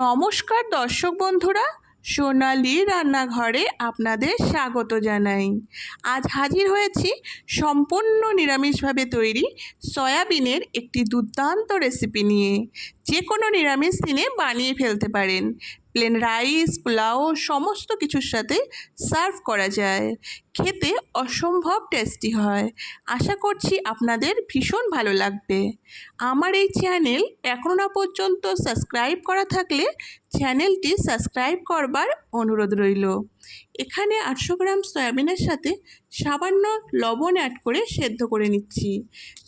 নমস্কার দর্শক বন্ধুরা, সোনালি রান্নাঘরে আপনাদের স্বাগত জানাই। আজ হাজির হয়েছি সম্পূর্ণ নিরামিষভাবে তৈরি সয়াবিনের একটি দুর্দান্ত রেসিপি নিয়ে। যে কোনো নিরামিষ দিনে বানিয়ে ফেলতে পারেন। প্লেন রাইস পোলাও সমস্ত কিছুর সাথে সার্ভ করা যায়। খেতে অসম্ভব টেস্টি হয়। আশা করছি আপনাদের ভীষণ ভালো লাগবে। আমার এই চ্যানেল এখনও না পর্যন্ত সাবস্ক্রাইব করা থাকলে চ্যানেলটি সাবস্ক্রাইব করবার অনুরোধ রইল। এখানে আটশো গ্রাম সয়াবিনের সাথে সামান্য লবণ অ্যাড করে সেদ্ধ করে নিচ্ছি।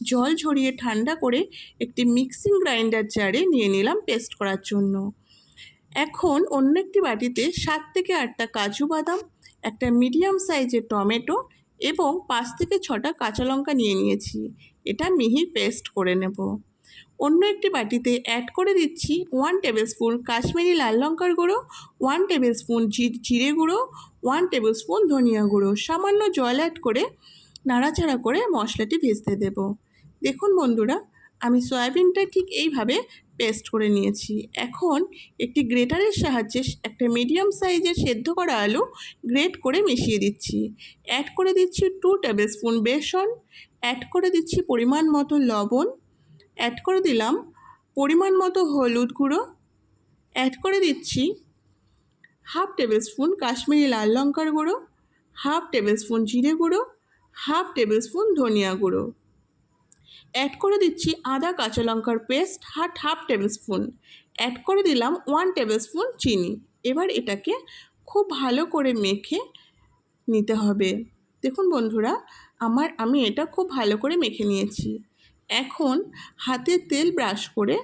জল ঝরিয়ে ঠান্ডা করে একটি মিক্সিং গ্রাইন্ডার জারে নিয়ে নিলাম পেস্ট করার জন্য। এখন অন্য একটি বাটিতে সাত থেকে আটটা কাজু বাদাম, একটা মিডিয়াম সাইজের টমেটো এবং পাঁচ থেকে ছটা কাঁচা লঙ্কা নিয়ে নিয়েছি। এটা মিহি পেস্ট করে নেব। অন্য একটি বাটিতে অ্যাড করে দিচ্ছি ওয়ান টেবিল স্পুন কাশ্মীরি লাল লঙ্কার গুঁড়ো ওয়ান টেবিল স্পুন জিরে গুঁড়ো ওয়ান টেবিল স্পুন ধনিয়া গুঁড়ো। সামান্য জল অ্যাড করে নাড়াচাড়া করে মশলাটি ভেজতে দেব। দেখুন বন্ধুরা আমি সয়াবিনটা ঠিক এইভাবে পেস্ট করে নিয়েছি। এখন একটি গ্রেটারের সাহায্যে একটা মিডিয়াম সাইজের সেদ্ধ করা আলু গ্রেট করে মিশিয়ে দিচ্ছি। অ্যাড করে দিচ্ছি টু টেবিল স্পুন বেসন, অ্যাড করে দিচ্ছি পরিমাণ মতো লবণ, অ্যাড করে দিলাম পরিমাণ মতো হলুদ গুঁড়ো, অ্যাড করে দিচ্ছি হাফ টেবিল স্পুন কাশ্মীরি লাল লঙ্কার গুঁড়ো হাফ টেবিল স্পুন জিরে গুঁড়ো হাফ টেবিল স্পুন ধনিয়া গুঁড়ো। অ্যাড করে দিচ্ছি আদা, কাঁচা লঙ্কার পেস্ট হাট হাফ টেবিল স্পুন অ্যাড করে দিলাম ওয়ান টেবিল স্পুন চিনি। এবার এটাকে খুব ভালো করে মেখে নিতে হবে। দেখুন বন্ধুরা, আমার, আমি এটা খুব ভালো করে মেখে নিয়েছি। এখন হাতে তেল ব্রাশ করে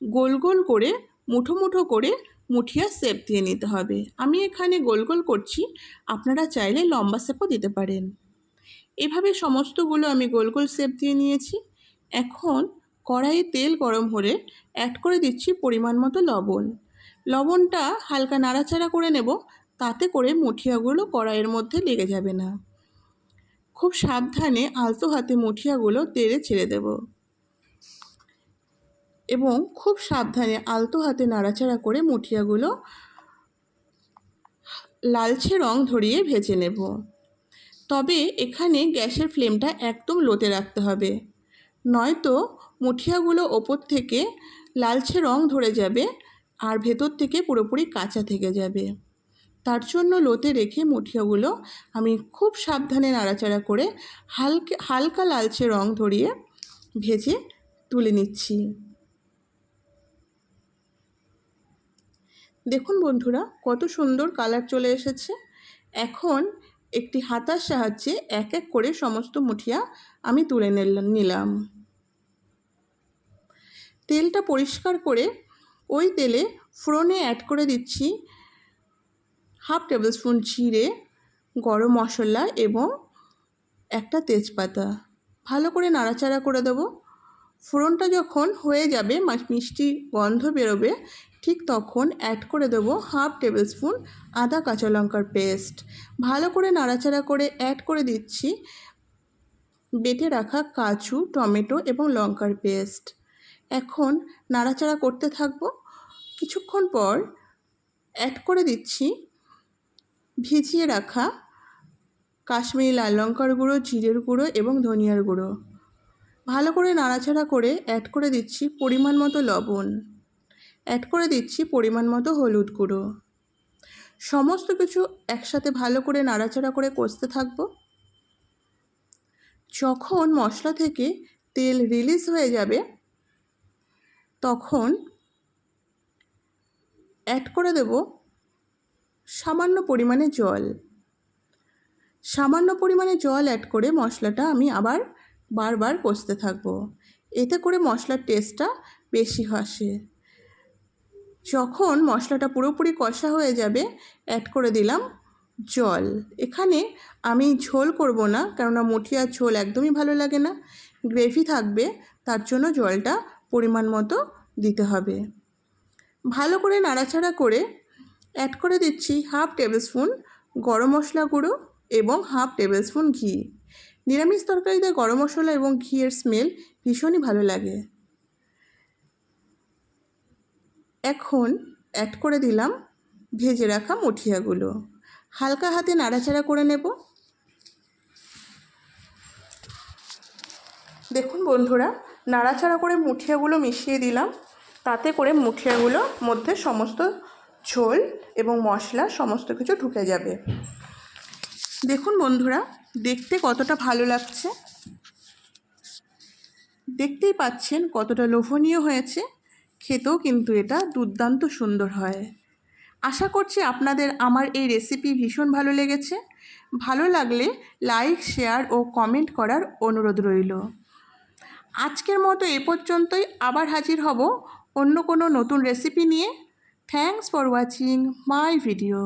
গোল গোল করে মুঠো মুঠো করে মুঠিয়া সেপ দিয়ে নিতে হবে। আমি এখানে গোল গোল করছি, আপনারা চাইলে লম্বা সেপও দিতে পারেন। এভাবে সমস্তগুলো আমি গোল গোল সেপ দিয়ে নিয়েছি। এখন কড়াইয়ে তেল গরম হলে অ্যাড করে দিচ্ছি পরিমাণ মতো লবণ। লবণটা হালকা নাড়াচাড়া করে নেব, তাতে করে মুঠিয়াগুলো কড়াইয়ের মধ্যে লেগে যাবে না। খুব সাবধানে আলতো হাতে মুঠিয়াগুলো তেলে ছেড়ে দেব। এবং খুব সাবধানে আলতো হাতে নাড়াচাড়া করে মুঠিয়াগুলো লালচে রং ধরিয়ে ভেজে নেব। তবে এখানে গ্যাসের ফ্লেমটা একদম লোতে রাখতে হবে। নয়তো মুঠিয়াগুলো ওপর থেকে লালচে রং ধরে যাবে আর ভেতর থেকে পুরোপুরি কাঁচা থেকে যাবে। তার জন্য লোতে রেখে মুঠিয়াগুলো আমি খুব সাবধানে নাড়াচাড়া করে হালকা হালকা লালচে রং ধরিয়ে ভেজে তুলে নিচ্ছি। দেখুন বন্ধুরা, কত সুন্দর কালার চলে এসেছে। এখন একটি হাতার সাহায্যে এক এক করে সমস্ত মুঠিয়া আমি তুলে নিলাম। তেলটা পরিষ্কার করে ওই তেলে ফোড়নে অ্যাড করে দিচ্ছি হাফ টেবিল স্পুন জিরে, গরম মশলা এবং একটা তেজপাতা। ভালো করে নাড়াচাড়া করে দেবো। ফোড়নটা যখন হয়ে যাবে মিষ্টি গন্ধ বেরোবে ঠিক তখন অ্যাড করে দেবো হাফ টেবিল স্পুন আদা কাঁচা লঙ্কার পেস্ট ভালো করে নাড়াচাড়া করে অ্যাড করে দিচ্ছি বেটে রাখা কাজু, টমেটো এবং লঙ্কার পেস্ট এখন নাড়াচাড়া করতে থাকব। কিছুক্ষণ পর অ্যাড করে দিচ্ছি ভিজিয়ে রাখা কাশ্মীরি লাল লঙ্কার গুঁড়ো, জিরের গুঁড়ো এবং ধনিয়ার গুঁড়ো। ভালো করে নাড়াচাড়া করে অ্যাড করে দিচ্ছি পরিমাণ মতো লবণ। অ্যাড করে দিচ্ছি পরিমাণ মতো হলুদ গুঁড়ো। সমস্ত কিছু একসাথে ভালো করে নাড়াচাড়া করে কষতে থাকব। যখন মশলা থেকে তেল রিলিজ হয়ে যাবে, তখন অ্যাড করে দেব সামান্য পরিমাণে জল। সামান্য পরিমাণে জল অ্যাড করে মশলাটা আমি আবার বারবার কষতে থাকব। এতে করে মশলার টেস্টটা বেশি আসে। যখন মশলাটা পুরোপুরি কষা হয়ে যাবে অ্যাড করে দিলাম জল। এখানে আমি ঝোল করব না, কেননা মুঠিয়ার ঝোল একদমই ভালো লাগে না। গ্রেভি থাকবে, তার জন্য জলটা পরিমাণ মতো দিতে হবে। ভালো করে নাড়াচাড়া করে অ্যাড করে দিচ্ছি হাফ টেবিল স্পুন গরম মশলা গুঁড়ো এবং হাফ টেবিল স্পুন ঘি। নিরামিষ তরকারিতে গরম মশলা এবং ঘিয়ের স্মেল ভীষণই ভালো লাগে। এখন অ্যাড করে দিলাম ভেজে রাখা মুঠিয়াগুলো। হালকা হাতে নাড়াচাড়া করে নেব। দেখুন বন্ধুরা, নাড়াচাড়া করে মুঠিয়াগুলো মিশিয়ে দিলাম। তাতে করে মুঠিয়াগুলো মধ্যে সমস্ত ঝোল এবং মশলা সমস্ত কিছু ঢুকে যাবে। দেখুন বন্ধুরা, দেখতে কতটা ভালো লাগছে। দেখতেই পাচ্ছেন কতটা লোভনীয় হয়েছে। খেতেও কিন্তু এটা দুর্দান্ত সুন্দর হয়। আশা করছি আপনাদের আমার এই রেসিপি ভীষণ ভালো লেগেছে। ভালো লাগলে লাইক শেয়ার ও কমেন্ট করার অনুরোধ রইল। আজকের মতো এ পর্যন্তই। আবার হাজির হব অন্য কোনো নতুন রেসিপি নিয়ে। Thanks for watching my video